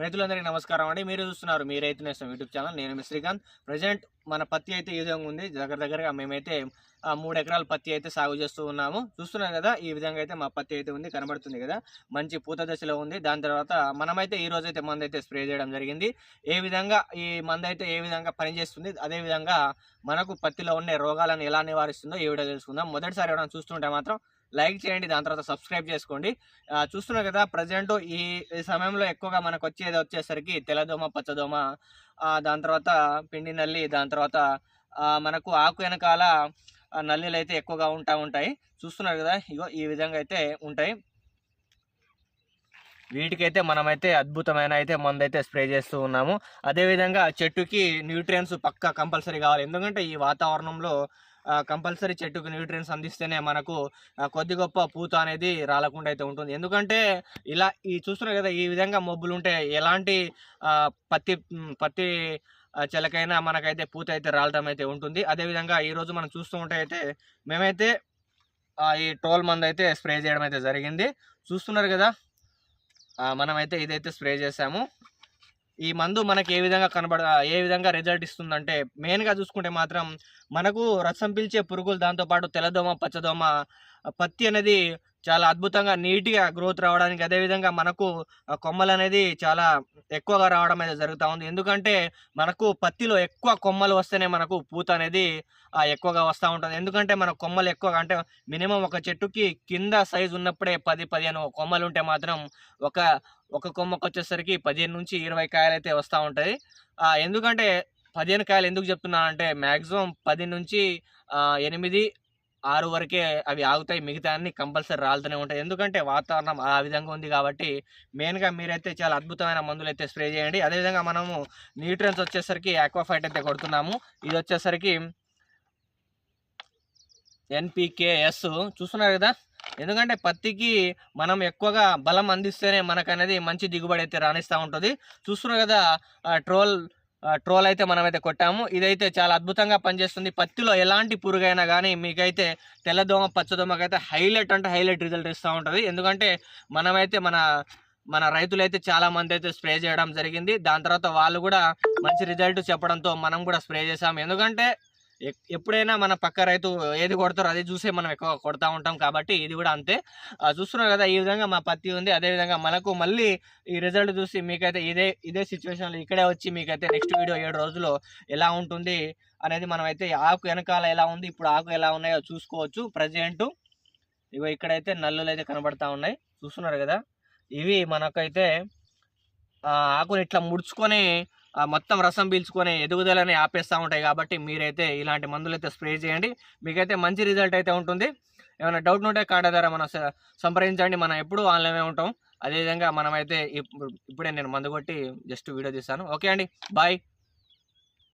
రైతులందరికీ నమస్కారం అండి. మీరు చూస్తున్నారు మీ రైతు నేస్తం యూట్యూబ్ ఛానల్. నేను మీ శ్రీకాంత్. ప్రజెంట్ మన పత్తి అయితే ఈ విధంగా ఉంది? దగ్గర దగ్గరగా మేమైతే మూడు ఎకరాల పత్తి అయితే సాగు చేస్తూ ఉన్నాము. చూస్తున్నారు కదా ఈ విధంగా అయితే మా పత్తి అయితే ఉంది కనబడుతుంది కదా. మంచి పూత దశలో ఉంది. దాని తర్వాత మనమైతే ఈ రోజు అయితే మందు అయితే స్ప్రే చేయడం జరిగింది. ఏ విధంగా ఈ మందు అయితే ఏ విధంగా పనిచేస్తుంది? అదే విధంగా మనకు పత్తిలో ఉండే రోగాలను ఎలా నివారిస్తుందో ఏ విధంగా తెలుసుకుందాం. మొదటిసారి ఎవరైనా చూస్తుంటే మాత్రం లైక్ చేయండి దాని తర్వాత సబ్స్క్రైబ్ చేసుకోండి. చూస్తున్నారు కదా ప్రజెంట్ ఈ సమయంలో ఎక్కువగా మనకు వచ్చేది వచ్చేసరికి తెల్లదోమ పచ్చదోమ దాని తర్వాత పిండి నల్లి దాని తర్వాత మనకు ఆకు వెనకాల ఆ, నల్లిలు అయితే ఎక్కువగా ఉంటా ఉంటాయి. చూస్తున్నారు కదా ఇగో ఈ విధంగా అయితే ఉంటాయి. వీటికైతే మనమైతే అద్భుతమైన అయితే మందైతే స్ప్రే చేస్తూ ఉన్నాము. అదేవిధంగా చెట్టుకి న్యూట్రియన్స్ పక్కా కంపల్సరీ కావాలి. ఎందుకంటే ఈ వాతావరణంలో కంపల్సరీ చెట్టుకు న్యూట్రియన్స్ అందిస్తేనే మనకు కొద్ది గొప్ప పూత అనేది రాలకుండా అయితే ఉంటుంది. ఎందుకంటే ఇలా ఈ చూస్తున్నారు కదా ఈ విధంగా మబ్బులు ఉంటే ఎలాంటి పత్తి పత్తి చెలకైనా మనకైతే పూత అయితే రాలడం అయితే ఉంటుంది. అదేవిధంగా ఈరోజు మనం చూస్తూ ఉంటే అయితే మేమైతే ఈ టోల్ మందు అయితే స్ప్రే చేయడం అయితే జరిగింది. చూస్తున్నారు కదా మనమైతే ఇదైతే స్ప్రే చేసాము ఈ మందు మనకి ఏ విధంగా కనబడ ఏ విధంగా రిజల్ట్ ఇస్తుందంటే మెయిన్గా చూసుకుంటే మాత్రం మనకు రసం పీల్చే పురుగులు దాంతోపాటు తెల్లదోమ పచ్చదోమ పత్తి అనేది చాలా అద్భుతంగా నీట్గా గ్రోత్ రావడానికి అదేవిధంగా మనకు కొమ్మలు అనేది చాలా ఎక్కువగా రావడం అయితే జరుగుతూ ఉంది. ఎందుకంటే మనకు పత్తిలో ఎక్కువ కొమ్మలు వస్తేనే మనకు పూత అనేది ఎక్కువగా వస్తూ ఉంటుంది. ఎందుకంటే మన కొమ్మలు ఎక్కువగా అంటే మినిమం ఒక చెట్టుకి కింద సైజు ఉన్నప్పుడే పది పదిహేను కొమ్మలు ఉంటే మాత్రం ఒక ఒక కొమ్మకు వచ్చేసరికి పదిహేను నుంచి ఇరవై కాయలు అయితే వస్తూ ఉంటాయి ఎందుకంటే పదిహేను కాయలు ఎందుకు చెప్తున్నా అంటే మ్యాక్సిమం పది నుంచి ఎనిమిది ఆరు వరకే అవి ఆగుతాయి. మిగతా అన్ని కంపల్సరీ రాలుతూనే ఉంటాయి. ఎందుకంటే వాతావరణం ఆ విధంగా ఉంది కాబట్టి మెయిన్గా మీరైతే చాలా అద్భుతమైన మందులు అయితే స్ప్రే చేయండి. అదేవిధంగా మనము న్యూట్రియన్స్ వచ్చేసరికి ఆక్వాఫైట్ అయితే కొడుతున్నాము. ఇది వచ్చేసరికి ఎన్పికేఎస్ చూస్తున్నారు కదా? ఎందుకంటే పత్తికి మనం ఎక్కువగా బలం అందిస్తేనే మనకు అనేది మంచి దిగుబడి అయితే రాణిస్తూ ఉంటుంది. చూస్తున్నారు కదా? ట్రోల్ ట్రోల్ అయితే మనమైతే కొట్టాము. ఇదైతే చాలా అద్భుతంగా పనిచేస్తుంది. పత్తిలో ఎలాంటి పురుగైనా కానీ మీకైతే తెల్లదోమ పచ్చదోమకైతే హైలైట్ అంటే హైలైట్ రిజల్ట్ ఇస్తూ ఉంటుంది. ఎందుకంటే మనమైతే మన మన రైతులైతే చాలా మంది అయితే స్ప్రే చేయడం జరిగింది. దాని తర్వాత వాళ్ళు కూడా మంచి రిజల్ట్ చెప్పడంతో మనం కూడా స్ప్రే చేసాం ఎందుకంటే ఎప్పుడైనా మన పక్క రైతు ఏది కొడతారో అది చూసే మనం ఎక్కువ కొడతా ఉంటాం కాబట్టి ఇది కూడా అంతే. చూస్తున్నారు కదా ఈ విధంగా మా పత్తి ఉంది అదే విధంగా మనకు మళ్ళీ ఈ రిజల్ట్ చూసి మీకైతే ఇదే ఇదే సిచ్యువేషన్లో ఇక్కడే వచ్చి మీకైతే నెక్స్ట్ వీడియో ఏడు రోజులు ఎలా ఉంటుంది అనేది మనం అయితే ఆకు వెనకాల ఎలా ఉంది ఇప్పుడు ఆకు ఎలా ఉన్నాయో చూసుకోవచ్చు. ప్రజెంట్ ఇగో ఇక్కడైతే నల్లులు అయితే కనబడతా ఉన్నాయి. చూస్తున్నారు కదా ఇవి మనకైతే ఆకుని ఇట్లా ముడుచుకొని మొత్తం రసం పీల్చుకొని ఎదుగుదలని ఆపేస్తూ ఉంటాయి కాబట్టి మీరైతే ఇలాంటి మందులు అయితే స్ప్రే చేయండి. మీకైతే మంచి రిజల్ట్ అయితే ఉంటుంది. ఏమైనా డౌట్ ఉంటే కాడ ద్వారా మనం సంప్రదించండి. మనం ఎప్పుడూ ఆన్లైన్లో ఉంటాం. అదేవిధంగా మనమైతే ఇప్పుడు ఇప్పుడే నేను మందు కొట్టి జస్ట్ వీడియో తీస్తాను. ఓకే అండి. బాయ్.